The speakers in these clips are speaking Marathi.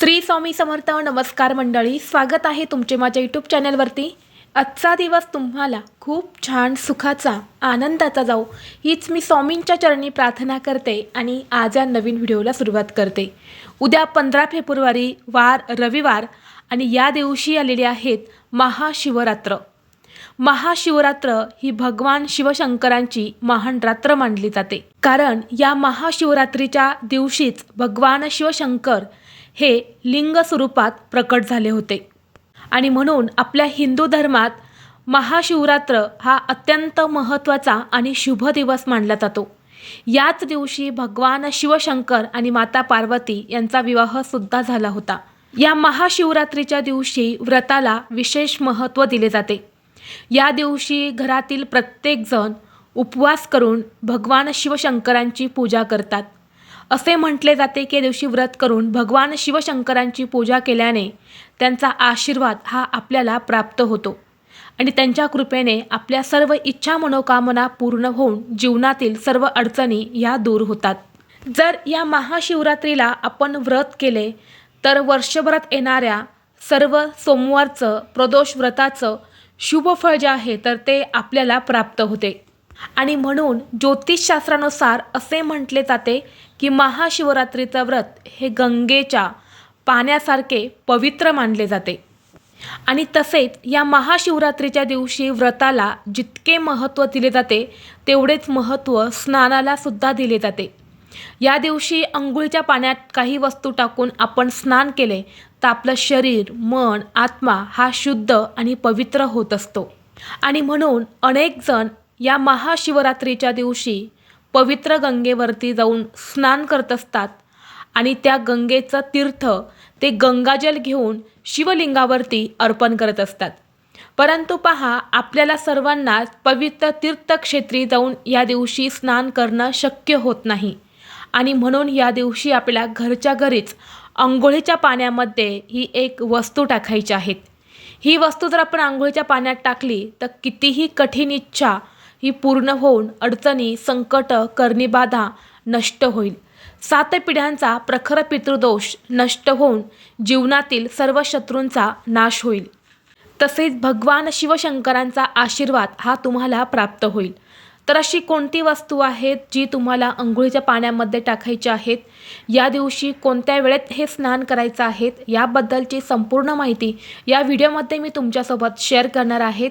श्री स्वामी समर्थ नमस्कार मंडळी स्वागत आहे तुमचे माझ्या यूट्यूब चॅनलवरती. आजचा दिवस तुम्हाला खूप छान सुखाचा आनंदाचा जाऊ हीच मी स्वामींच्या चरणी प्रार्थना करते आणि आज या नवीन व्हिडिओला सुरुवात करते. उद्या पंधरा फेब्रुवारी वार रविवार आणि या दिवशी आलेले आहेत महाशिवरात्र. महाशिवरात्र ही भगवान शिवशंकरांची महान रात्र मानली जाते. कारण या महाशिवरात्रीच्या दिवशीच भगवान शिवशंकर हे लिंग स्वरूपात प्रकट झाले होते. आणि म्हणून आपल्या हिंदू धर्मात महाशिवरात्र हा अत्यंत महत्त्वाचा आणि शुभ दिवस मानला जातो. याच दिवशी भगवान शिवशंकर आणि माता पार्वती यांचा विवाहसुद्धा झाला होता. या महाशिवरात्रीच्या दिवशी व्रताला विशेष महत्त्व दिले जाते. या दिवशी घरातील प्रत्येकजण उपवास करून भगवान शिवशंकरांची पूजा करतात. असे म्हटले जाते की दिवशी व्रत करून भगवान शिवशंकरांची पूजा केल्याने त्यांचा आशीर्वाद हा आपल्याला प्राप्त होतो. आणि त्यांच्या कृपेने आपल्या सर्व इच्छा मनोकामना पूर्ण होऊन जीवनातील सर्व अडचणी या दूर होतात. जर या महाशिवरात्रीला आपण व्रत केले तर वर्षभरात येणाऱ्या सर्व सोमवारचं प्रदोष व्रताचं शुभफळ जे आहे तर ते आपल्याला प्राप्त होते. आणि म्हणून ज्योतिषशास्त्रानुसार असे म्हटले जाते की महाशिवरात्रीचं व्रत हे गंगेच्या पाण्यासारखे पवित्र मानले जाते. आणि तसेच या महाशिवरात्रीच्या दिवशी व्रताला जितके महत्त्व दिले जाते तेवढेच महत्त्व स्नानाला सुद्धा दिले जाते. या दिवशी अंघोळीच्या पाण्यात काही वस्तू टाकून आपण स्नान केले तर आपलं शरीर मन आत्मा हा शुद्ध आणि पवित्र होत असतो. आणि म्हणून अनेक जण या महाशिवरात्रीच्या दिवशी पवित्र गंगेवरती जाऊन स्नान करत असतात आणि त्या गंगेचं तीर्थ ते गंगाजल घेऊन शिवलिंगावरती अर्पण करत असतात. परंतु पहा आपल्याला सर्वांना पवित्र तीर्थक्षेत्री जाऊन या दिवशी स्नान करणं शक्य होत नाही. आणि म्हणून या दिवशी आपल्या घरच्या घरीच आंघोळीच्या पाण्यामध्ये ही एक वस्तू टाकायची आहेत. ही वस्तू जर आपण आंघोळीच्या पाण्यात टाकली तर कितीही कठीण इच्छा ही पूर्ण होऊन अडचणी संकट करणीबाधा नष्ट होईल. सात पिढ्यांचा प्रखर पितृदोष नष्ट होऊन जीवनातील सर्व शत्रूंचा नाश होईल. तसेच भगवान शिवशंकरांचा आशीर्वाद हा तुम्हाला प्राप्त होईल. तर अशी कोणती वस्तू आहेत जी तुम्हाला अंघोळीच्या पाण्यामध्ये टाकायची आहेत? या दिवशी कोणत्या वेळेत हे स्नान करायचं आहेत? याबद्दलची संपूर्ण माहिती या व्हिडिओमध्ये मी तुमच्यासोबत शेअर करणार आहेत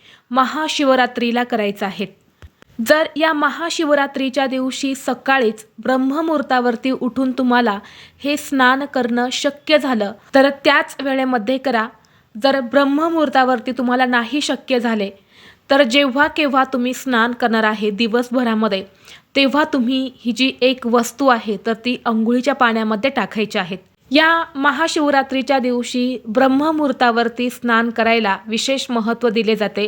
महाशिवरात्रीला करायचा आहे. जर या महाशिवरात्रीच्या दिवशी सकाळीच ब्रह्ममुहूर्तावरती उठून तुम्हाला हे स्नान करणं शक्य झालं तर त्याच वेळेमध्ये करा. जर ब्रह्ममुहूर्तावरती तुम्हाला नाही शक्य झाले तर जेव्हा केव्हा तुम्ही स्नान करणार आहे दिवसभरामध्ये तेव्हा तुम्ही ही जी एक वस्तू आहे तर ती अंघोळीच्या पाण्यामध्ये टाकायची आहेत या महाशिवरात्रीच्या दिवशी ब्रह्ममुहूर्तावरती स्नान करायला विशेष महत्त्व दिले जाते.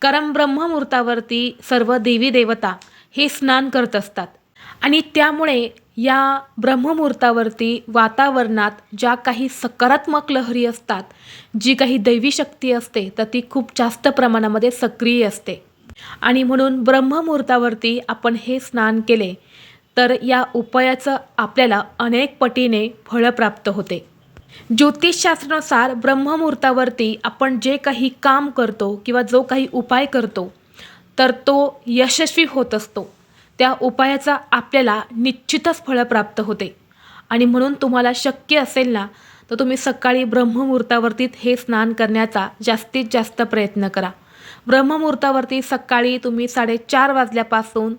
कारण ब्रह्ममुहूर्तावरती सर्व देवी देवता हे स्नान करत असतात. आणि त्यामुळे या ब्रह्ममुहूर्तावरती वातावरणात ज्या काही सकारात्मक लहरी असतात जी काही दैवी शक्ती असते तर ती खूप जास्त प्रमाणामध्ये सक्रिय असते. आणि म्हणून ब्रह्ममुहूर्तावरती आपण हे स्नान केले तर या उपायाचं आपल्याला अनेक पटीने फळं प्राप्त होते. ज्योतिषशास्त्रानुसार ब्रह्ममुहूर्तावरती आपण जे काही काम करतो किंवा जो काही उपाय करतो तर तो यशस्वी होत असतो. त्या उपायाचा आपल्याला निश्चितच फळं प्राप्त होते. आणि म्हणून तुम्हाला शक्य असेल ना तर तुम्ही सकाळी ब्रह्ममुहूर्तावरती हे स्नान करण्याचा जास्तीत जास्त प्रयत्न करा. ब्रह्ममुहूर्तावरती सकाळी तुम्ही साडेचार वाजल्यापासून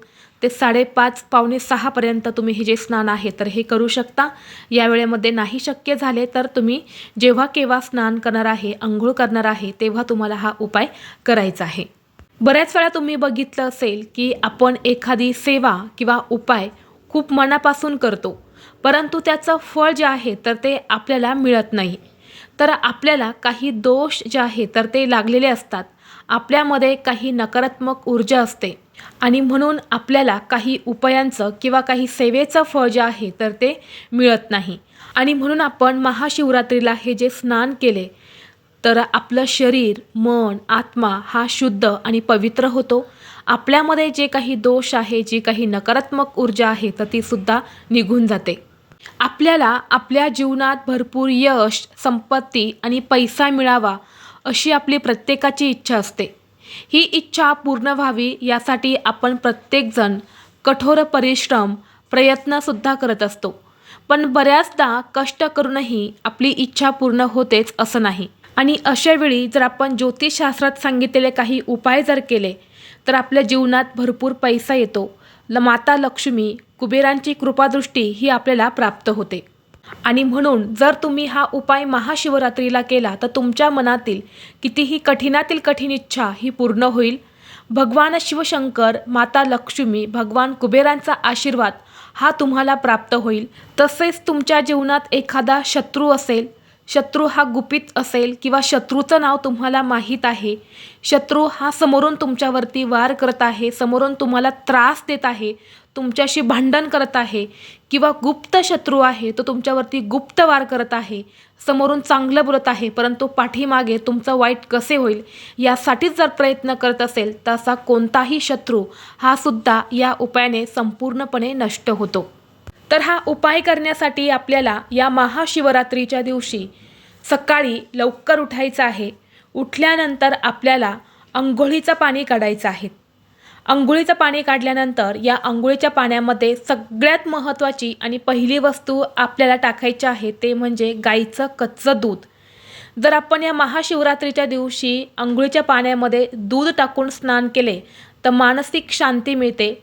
ते साडेपाच पावणे सहापर्यंत तुम्ही हे जे स्नान आहे तर हे करू शकता. या वेळेमध्ये नाही शक्य झाले तर तुम्ही जेव्हा केव्हा स्नान करणार आहे आंघोळ करणार आहे तेव्हा तुम्हाला हा उपाय करायचा आहे. बऱ्याच वेळा तुम्ही बघितलं असेल की आपण एखादी सेवा किंवा उपाय खूप मनापासून करतो परंतु त्याचं फळ जे आहे तर ते आपल्याला मिळत नाही. तर आपल्याला काही दोष जे आहे तर ते लागलेले असतात. आपल्यामध्ये काही नकारात्मक ऊर्जा असते. आणि म्हणून आपल्याला काही उपायांचं किंवा काही सेवेचं फळ जे आहे तर ते मिळत नाही. आणि म्हणून आपण महाशिवरात्रीला हे जे स्नान केले तर आपलं शरीर मन आत्मा हा शुद्ध आणि पवित्र होतो. आपल्यामध्ये जे काही दोष आहे जी काही नकारात्मक ऊर्जा आहे तर ती सुद्धा निघून जाते. आपल्याला आपल्या जीवनात भरपूर यश संपत्ती आणि पैसा मिळावा अशी आपली प्रत्येकाची इच्छा असते. ही इच्छा पूर्ण व्हावी यासाठी आपण प्रत्येकजण कठोर परिश्रम प्रयत्नसुद्धा करत असतो. पण बऱ्याचदा कष्ट करूनही आपली इच्छा पूर्ण होतेच असं नाही. आणि अशावेळी जर आपण ज्योतिषशास्त्रात सांगितलेले काही उपाय जर केले तर आपल्या जीवनात भरपूर पैसा येतो. ल माता लक्ष्मी कुबेरांची कृपादृष्टी ही आपल्याला प्राप्त होते. आणि म्हणून जर तुम्ही हा उपाय महाशिवरात्रीला केला तर तुमच्या मनातील कितीही कठीणातील कठीण इच्छा ही पूर्ण होईल. भगवान शिवशंकर माता लक्ष्मी भगवान कुबेरांचा आशीर्वाद हा तुम्हाला प्राप्त होईल. तसेच तुमच्या जीवनात एखादा शत्रू असेल शत्रू हा गुपित असेल किंवा शत्रूचं नाव तुम्हाला माहीत आहे. शत्रू हा समोरून तुमच्यावरती वार करत आहे समोरून तुम्हाला त्रास देत आहे. तुमच्याशी भांडण करत आहे किंवा गुप्त शत्रू आहे तो तुमच्यावरती गुप्त वार करत आहे समोरून चांगलं बोलत आहे परंतु पाठीमागे तुमचं वाईट कसे होईल यासाठीच जर प्रयत्न करत असेल तर असा कोणताही शत्रू हा सुद्धा या उपायाने संपूर्णपणे नष्ट होतो. तर हा उपाय करण्यासाठी आपल्याला या महाशिवरात्रीच्या दिवशी सकाळी लवकर उठायचं आहे. उठल्यानंतर आपल्याला अंघोळीचं पाणी काढायचं आहे. अंघोळीचं पाणी काढल्यानंतर या अंघोळीच्या पाण्यामध्ये सगळ्यात महत्त्वाची आणि पहिली वस्तू आपल्याला टाकायची आहे ते म्हणजे गाईचं कच्चं दूध. जर आपण या महाशिवरात्रीच्या दिवशी अंघोळीच्या पाण्यामध्ये दूध टाकून स्नान केले तर मानसिक शांती मिळते.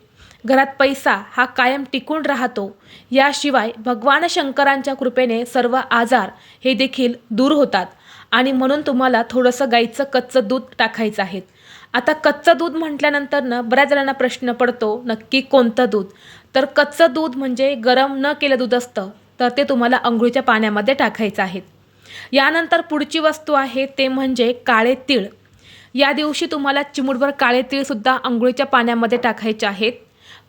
घरात पैसा हा कायम टिकून राहतो. याशिवाय भगवान शंकरांच्या कृपेने सर्व आजार हे देखील दूर होतात. आणि म्हणून तुम्हाला थोडंसं गाईचं कच्चं दूध टाकायचं आहे. आता कच्चं दूध म्हटल्यानंतर ना बऱ्याच जणांना प्रश्न पडतो नक्की कोणतं दूध? तर कच्चं दूध म्हणजे गरम न केलं दूध असतं तर ते तुम्हाला अंघोळीच्या पाण्यामध्ये टाकायचं आहे. यानंतर पुढची वस्तू आहे ते म्हणजे काळे तीळ. या दिवशी तुम्हाला चिमुटभर काळे तीळसुद्धा आंघोळीच्या पाण्यामध्ये टाकायचे आहेत.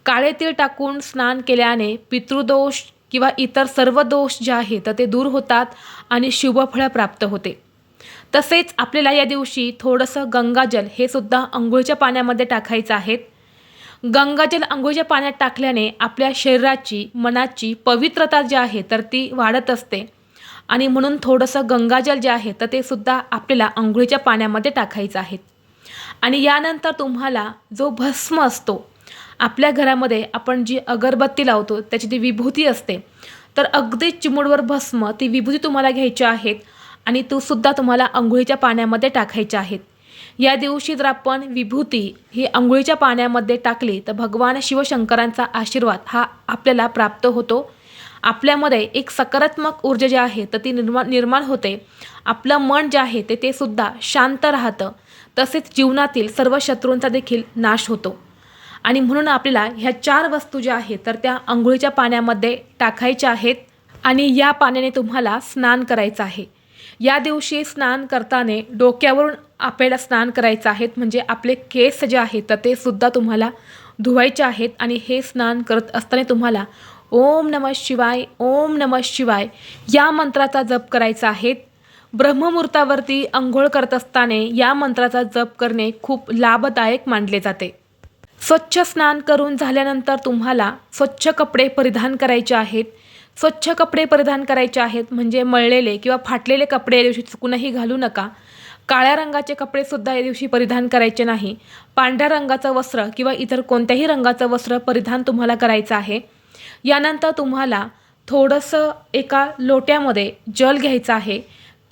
काळे तीळ टाकून स्नान केल्याने पितृदोष किंवा इतर सर्व दोष जे आहे तर ते दूर होतात आणि शुभफळं प्राप्त होते. तसेच आपल्याला या दिवशी थोडंसं गंगाजल हे सुद्धा अंघोळीच्या पाण्यामध्ये टाकायचं आहे. गंगाजल अंघोळीच्या पाण्यात टाकल्याने आपल्या शरीराची मनाची पवित्रता जी आहे तर ती वाढत असते. आणि म्हणून थोडंसं गंगाजल जे आहे तर ते सुद्धा आपल्याला अंघोळीच्या पाण्यामध्ये टाकायचं आहे. आणि यानंतर तुम्हाला जो भस्म असतो आपल्या घरामध्ये आपण जी अगरबत्ती लावतो त्याची ती विभूती असते. तर अगदी चिमुडवर भस्म ती विभूती तुम्हाला घ्यायची आहेत आणि तो सुद्धा तुम्हाला आंघोळीच्या पाण्यामध्ये टाकायच्या आहेत. या दिवशी जर आपण विभूती ही अंघोळीच्या पाण्यामध्ये टाकली तर भगवान शिवशंकरांचा आशीर्वाद हा आपल्याला प्राप्त होतो. आपल्यामध्ये एक सकारात्मक ऊर्जा जी आहे तर ती निर्माण निर्माण होते. आपलं मन जे आहे ते ते सुद्धा शांत राहतं. तसेच जीवनातील सर्व शत्रूंचा देखील नाश होतो. आणि म्हणून आपल्याला ह्या चार वस्तू ज्या आहेत तर त्या आंघोळीच्या पाण्यामध्ये टाकायच्या आहेत. आणि या पाण्याने तुम्हाला स्नान करायचं आहे. या दिवशी स्नान करताना डोक्यावरून आपल्याला स्नान करायचं आहेत म्हणजे आपले केस जे आहेत तर ते सुद्धा तुम्हाला धुवायचे आहेत आणि हे स्नान करत असताना तुम्हाला ओम नम शिवाय ओम नम शिवाय या मंत्राचा जप करायचा आहे. ब्रह्ममुहूर्तावरती अंघोळ करत असताना या मंत्राचा जप करणे खूप लाभदायक मानले जाते. स्वच्छ स्नान करून झाल्यानंतर तुम्हाला स्वच्छ कपडे परिधान करायचे आहेत. स्वच्छ कपडे परिधान करायचे आहेत म्हणजे मळलेले किंवा फाटलेले कपडे या दिवशी चुकूनही घालू नका. काळ्या रंगाचे कपडेसुद्धा या दिवशी परिधान करायचे नाही. पांढऱ्या रंगाचं वस्त्र किंवा इतर कोणत्याही रंगाचं वस्त्र परिधान तुम्हाला करायचं आहे. यानंतर तुम्हाला थोडंसं एका लोट्यामध्ये जल घ्यायचं आहे.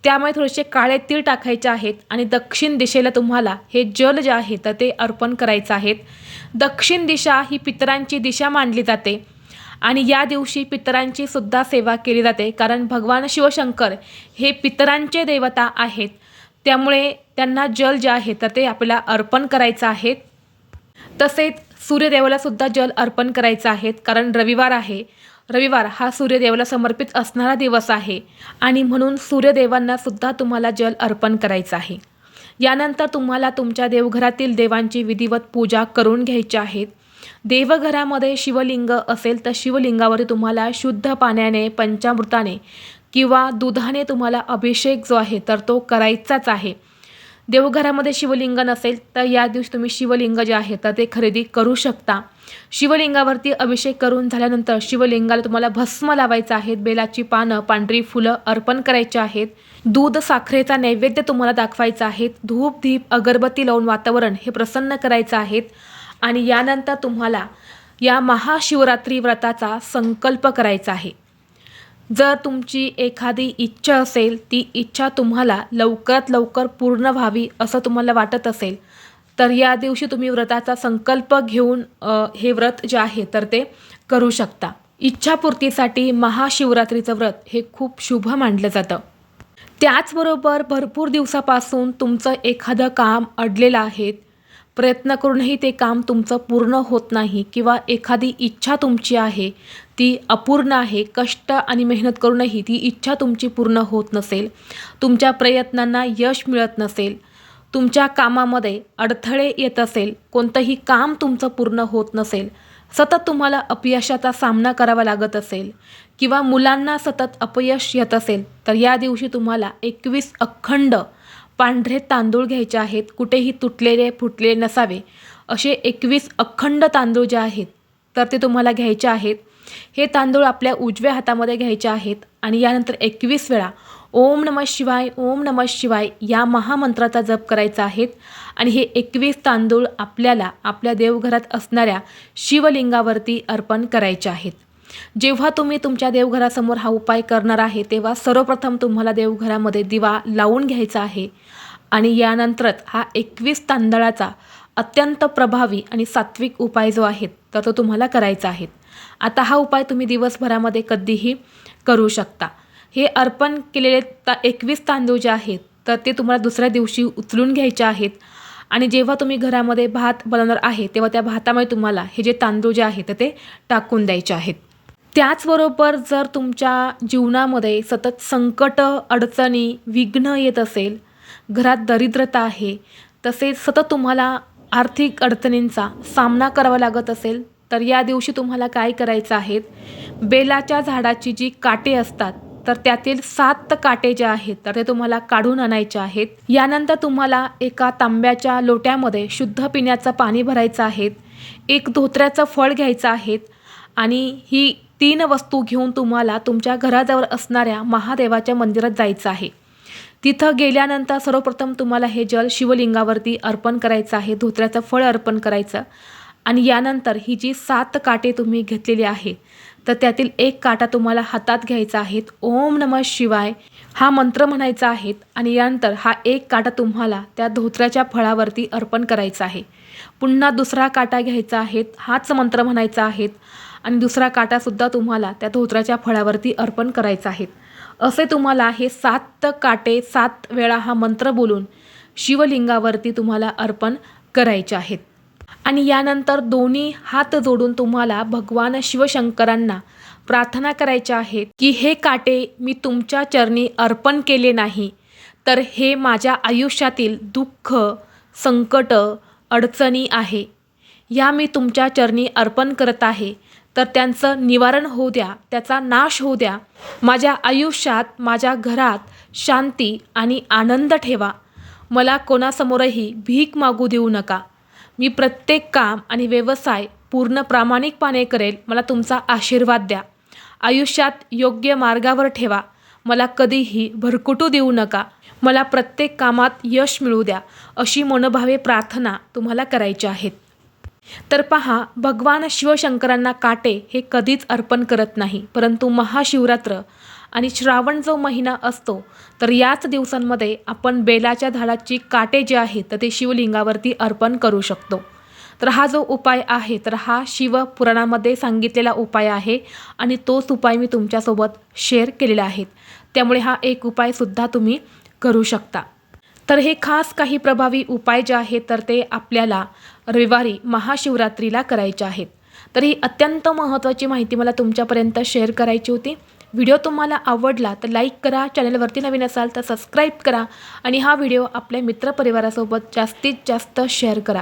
त्यामुळे थोडेसे काळे तीळ टाकायचे आहेत आणि दक्षिण दिशेला तुम्हाला हे जल जे आहे तर ते अर्पण करायचं आहे दक्षिण दिशा ही पितरांची दिशा मानली जाते. आणि या दिवशी पितरांची सुद्धा सेवा केली जाते कारण भगवान शिवशंकर हे पितरांचे देवता आहेत. त्यामुळे त्यांना जल जे आहे तर ते आपल्याला अर्पण करायचं आहे. तसेच सूर्यदेवाला सुद्धा जल अर्पण करायचं आहे कारण रविवार आहे. रविवार हा सूर्यदेवाला समर्पित असणारा दिवस आहे आणि म्हणून सूर्यदेवांना सुद्धा तुम्हाला जल अर्पण करायचं आहे. यानंतर तुम्हाला तुमच्या देवघरातील देवांची विधिवत पूजा करून घ्यायची आहेत देवघरामध्ये शिवलिंग असेल तर शिवलिंगावर तुम्हाला शुद्ध पाण्याने पंचामृताने किंवा दुधाने तुम्हाला अभिषेक जो आहे तर तो करायचाच आहे. देवघरामध्ये शिवलिंग नसेल तर या दिवशी तुम्ही शिवलिंग जे आहे तर ते खरेदी करू शकता. शिवलिंगावरती अभिषेक करून झाल्यानंतर शिवलिंगाला तुम्हाला भस्म लावायचं आहे बेलाची पानं पांढरी फुलं अर्पण करायची आहेत दूध साखरेचा नैवेद्य तुम्हाला दाखवायचा आहे धूप दीप अगरबत्ती लावून वातावरण हे प्रसन्न करायचं आहे. आणि यानंतर तुम्हाला या महाशिवरात्री व्रताचा संकल्प करायचा आहे. जर तुमची एखादी इच्छा असेल ती इच्छा तुम्हाला लवकरात लवकर पूर्ण व्हावी असं तुम्हाला वाटत असेल तर या दिवशी तुम्ही व्रताचा संकल्प घेऊन हे व्रत जे आहे तर ते करू शकता. इच्छापूर्तीसाठी महाशिवरात्रीचं व्रत हे खूप शुभ मानलं जातं. त्याचबरोबर भरपूर दिवसापासून तुमचं एखादं काम अडलेलं आहे प्रयत्न करूनही ते काम तुमचं पूर्ण होत नाही किंवा एखादी इच्छा तुमची आहे ती अपूर्ण आहे कष्ट आणि मेहनत करूनही ती इच्छा तुमची पूर्ण होत नसेल तुमच्या प्रयत्नांना यश मिळत नसेल तुमच्या कामामध्ये अडथळे येत असेल कोणतंही काम तुमचं पूर्ण होत नसेल सतत तुम्हाला अपयशाचा सामना करावा लागत असेल किंवा मुलांना सतत अपयश येत असेल तर या दिवशी तुम्हाला एकवीस अखंड पांढरे तांदूळ घ्यायचे आहेत कुठेही तुटलेले फुटलेले नसावे. असे एकवीस अखंड तांदूळ जे आहेत तर ते तुम्हाला घ्यायचे आहेत. हे तांदूळ आपल्या उजव्या हातामध्ये घ्यायचे आहेत आणि यानंतर एकवीस वेळा ओम नमः शिवाय ओम नमः शिवाय या महामंत्राचा जप करायचा आहे आणि हे एकवीस तांदूळ आपल्याला आपल्या देवघरात असणाऱ्या शिवलिंगावरती अर्पण करायचे आहेत. जेव्हा तुम्ही तुमच्या देवघरासमोर हा उपाय करणार आहे तेव्हा सर्वप्रथम तुम्हाला देवघरामध्ये दिवा लावून घ्यायचा आहे. आणि यानंतरच हा एकवीस तांदळाचा अत्यंत प्रभावी आणि सात्विक उपाय जो आहे तर तो तुम्हाला करायचा आहे. आता हा उपाय तुम्ही दिवसभरामध्ये कधीही करू शकता. हे अर्पण केलेले ता एकवीस तांदूळ जे आहेत तर ते तुम्हाला दुसऱ्या दिवशी उचलून घ्यायचे आहेत. आणि जेव्हा तुम्ही घरामध्ये भात बनवणार आहे तेव्हा त्या भातामध्ये तुम्हाला हे जे तांदूळ जे आहेत तर ते टाकून द्यायचे आहेत. त्याचबरोबर जर तुमच्या जीवनामध्ये सतत संकट अडचणी विघ्न येत असेल घरात दरिद्रता आहे तसेच सतत तुम्हाला आर्थिक अडचणींचा सामना करावा लागत असेल तर या दिवशी तुम्हाला काय करायचं आहे? बेलाच्या झाडाची जी काटे असतात तर त्यातील सात काटे जे आहेत तर ते तुम्हाला काढून आणायचे आहेत. यानंतर तुम्हाला एका तांब्याच्या लोट्यामध्ये शुद्ध पिण्याचं पाणी भरायचं आहे. एक धोत्र्याचं फळ घ्यायचं आहे आणि ही तीन वस्तू घेऊन तुम्हाला तुमच्या घराजवळ असणाऱ्या महादेवाच्या मंदिरात जायचं आहे. तिथं गेल्यानंतर सर्वप्रथम तुम्हाला हे जल शिवलिंगावरती अर्पण करायचं आहे धोत्र्याचं फळ अर्पण करायचं. आणि यानंतर ही जी सात काटे तुम्ही घेतलेली आहे तर त्यातील एक काटा तुम्हाला हातात घ्यायचा आहे. ओम नमः शिवाय हा मंत्र म्हणायचा आहे आणि यानंतर हा एक काटा तुम्हाला त्या धोत्र्याच्या फळावरती अर्पण करायचा आहे. पुन्हा दुसरा काटा घ्यायचा आहे हाच मंत्र म्हणायचा आहे आणि दुसरा काटासुद्धा तुम्हाला त्या धोत्र्याच्या फळावरती अर्पण करायचा आहे. असे तुम्हाला हे सात काटे सात वेळा हा मंत्र बोलून शिवलिंगावरती तुम्हाला अर्पण करायचे आहेत. आणि यानंतर दोन्ही हात जोडून तुम्हाला भगवान शिवशंकरांना प्रार्थना करायच्या आहेत की हे काटे मी तुमच्या चरणी अर्पण केले नाही तर हे माझ्या आयुष्यातील दुःख संकट अडचणी आहे. या मी तुमच्या चरणी अर्पण करत आहे. तर त्यांचं निवारण होऊ द्या त्याचा नाश होऊ द्या. माझ्या आयुष्यात माझ्या घरात शांती आणि आनंद ठेवा. मला कोणासमोरही भीक मागू देऊ नका. मी प्रत्येक काम आणि व्यवसाय पूर्ण प्रामाणिकपणे करेल मला तुमचा आशीर्वाद द्या. आयुष्यात योग्य मार्गावर ठेवा. मला कधीही भरकुटू देऊ नका. मला प्रत्येक कामात यश मिळू द्या. अशी मनोभावे प्रार्थना तुम्हाला करायची आहेत. तर पहा भगवान शिवशंकरांना काटे हे कधीच अर्पण करत नाही परंतु महाशिवरात्र आणि श्रावण जो महिना असतो तर याच दिवसांमध्ये आपण बेलाच्या झाडाची काटे जे आहेत तर ते शिवलिंगावरती अर्पण करू शकतो. तर हा जो उपाय आहे तर हा शिवपुराणामध्ये सांगितलेला उपाय आहे आणि तोच उपाय मी तुमच्यासोबत शेअर केलेला आहे. त्यामुळे हा एक उपायसुद्धा तुम्ही करू शकता. तर हे खास काही प्रभावी उपाय जे आहेत तर ते आपल्याला रविवारी महाशिवरात्रीला करायचे आहेत. तर ही अत्यंत महत्त्वाची माहिती मला तुमच्यापर्यंत शेअर करायची होती. व्हिडिओ तुम्हाला आवडला तर लाईक करा चॅनलवरती नवीन असाल तर सबस्क्राईब करा आणि हा व्हिडिओ आपल्या मित्रपरिवारासोबत जास्तीत जास्त शेअर करा.